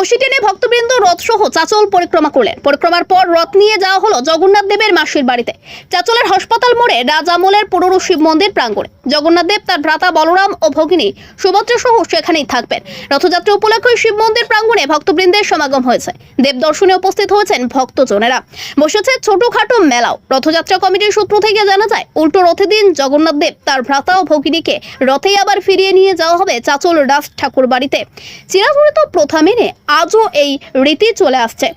কষি টেনে ভক্তবৃন্দ রথ সহ চাচল পরিক্রমা করলেন। পরিক্রমার পর রথ নিয়ে যাওয়া হলো জগন্নাথ দেবের মাসির বাড়িতে। চাচলের হাসপাতাল মোড়ে রাজামলের পুরনো শিব মন্দির প্রাঙ্গণে। জগন্নাথ দেব, তার ভ্রাতা বলরাম ও ভগিনী সুভদ্রা সহ সেখানেই থাকবেন। রথযাত্রা উপলক্ষে শিব মন্দির প্রাঙ্গণে ভক্তবৃন্দের সমাগম হয়েছে। দেব দর্শনে উপস্থিত হয়েছেন ভক্তজনেরা। বসেছে ছোটখাটো মেলাও। রথযাত্রা কমিটির সূত্র থেকে জানা যায়, উল্টো রথে দিন জগন্নাথ দেব, তার ভ্রাতা ও ভগিনীকে রথেই আবার ফিরিয়ে নিয়ে যাওয়া হবে চাচল রাজ ঠাকুর বাড়িতে। চিরাচরিত প্রথা মেনে আজও এই রীতি চলে আসছে।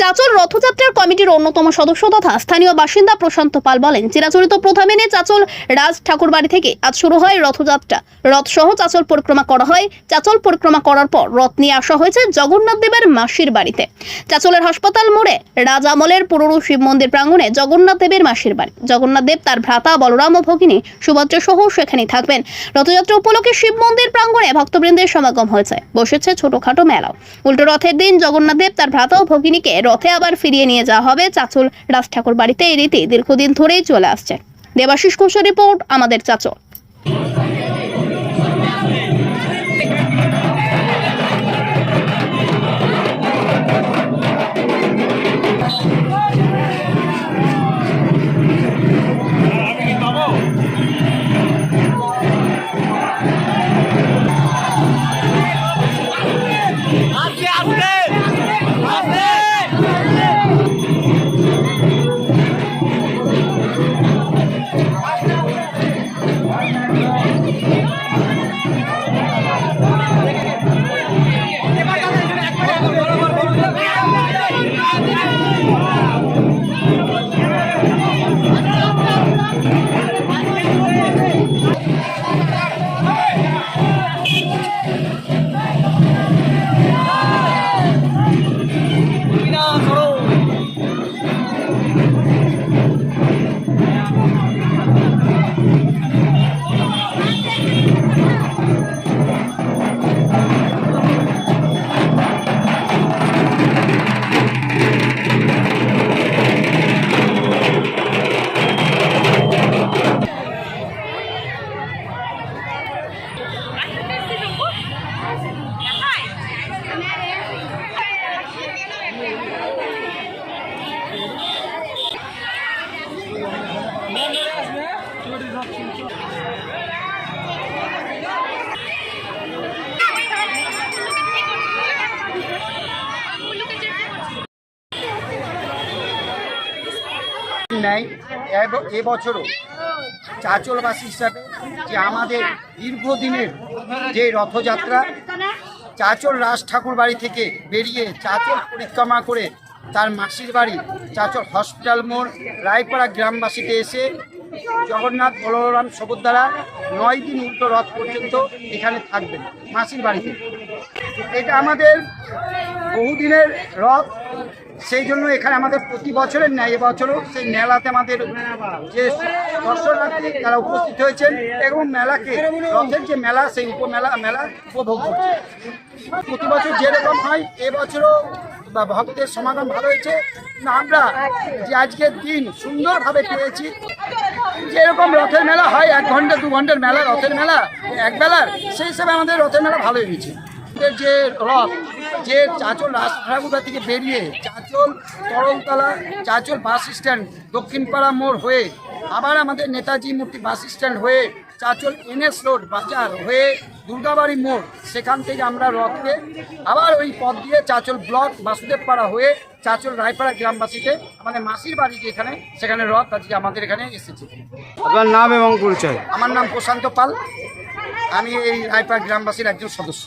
চাচল রথযাত্রার কমিটির অন্যতম সদস্য তথা স্থানীয় বাসিন্দা প্রশান্ত পাল বলেন, চিরাচরিত প্রথা মেনে চাচল রাজ ঠাকুর বাড়ি থেকে আজ শুরু হয় রথযাত্রা। রথ সহ চাচল পরিক্রমা করা হয়। চাচল পরিক্রমা করার পর রথ নিয়ে আসা হয়েছে জগন্নাথ দেবের মাসির বাড়িতে। চাচলের হাসপাতাল মোড়ে রাজামলের পুরনো শিব মন্দির প্রাঙ্গণে জগন্নাথ দেবের মাসির বাড়ি। জগন্নাথ দেব তার ভ্রাতা বলরাম ও ভগিনী সুভদ্রা সহ সেখানেই থাকবেন। রথযাত্রা উপলক্ষে শিব মন্দির প্রাঙ্গণে ভক্তবৃন্দের সমাগম হয়েছে। বসেছে ছোটখাটো মেলাও। উল্টো রথের দিন জগন্নাথ দেব তার ভ্রাতা ও ভগিনীকে রথে আবার ফিরিয়ে নিয়ে যাওয়া হবে চাচল রাজ ঠাকুর বাড়িতে এই রীতি দীর্ঘদিন ধরেই চলে আসছে। দেবাশিস ঘোষের রিপোর্ট, আমাদের চাচল। Thank you. নেয়। এব- এবছরও চাচলবাসী হিসাবে যে আমাদের দীর্ঘদিনের যে রথযাত্রা, চাচল রাজ ঠাকুর বাড়ি থেকে বেরিয়ে চাচল পরিক্রমা করে তার মাসির বাড়ি, চাচল হসপিটাল মোড়, রায়পাড়া গ্রামবাসীতে এসে জগন্নাথ বলরাম সবুদ্দারা নয় দিন উল্টো রথ পর্যন্ত এখানে থাকবেন মাসির বাড়িতে। এটা আমাদের বহুদিনের রথ, সেই জন্য এখানে আমাদের প্রতি বছরের ন্যায় এবছরও সেই মেলাতে আমাদের যে দর্শনার্থী তারা উপস্থিত হয়েছেন এবং মেলাকে, রথের যে মেলা, সেই উপমেলা, মেলা উপভোগ করছে। প্রতি বছর যেরকম হয় এবছরও বা ভক্তের সমাগম ভালো হয়েছে। আমরা যে আজকের দিন সুন্দরভাবে পেয়েছি, যেরকম রথের মেলা হয়, এক ঘণ্টা, দু ঘণ্টার মেলা, রথের মেলা, এক বেলার, সেই হিসাবে আমাদের রথের মেলা ভালোই হয়েছে। যে রথ যে চাঁচল রাজঠাকুরা থেকে বেরিয়ে চাঁচল তরলতলা চাঁচল বাস স্ট্যান্ড দক্ষিণপাড়া মোড় হয়ে আবার আমাদের নেতাজি মূর্তি বাস স্ট্যান্ড হয়ে চাঁচল এনএস রোড বাজার হয়ে দুর্গাবাড়ি মোড় সেখান থেকে আমরা রথকে আবার ওই পথ দিয়ে চাঁচল ব্লক বাসুদেবপাড়া হয়ে চাঁচল রায়পাড়া গ্রামবাসীতে আমাদের মাসির বাড়ি যেখানে সেখানে রথ আজকে আমাদের এখানে এসেছে। আপনার নাম এবং পরিচয়? আমার নাম প্রশান্ত পাল। আমি এই রায়পাড়া গ্রামবাসীর একজন সদস্য।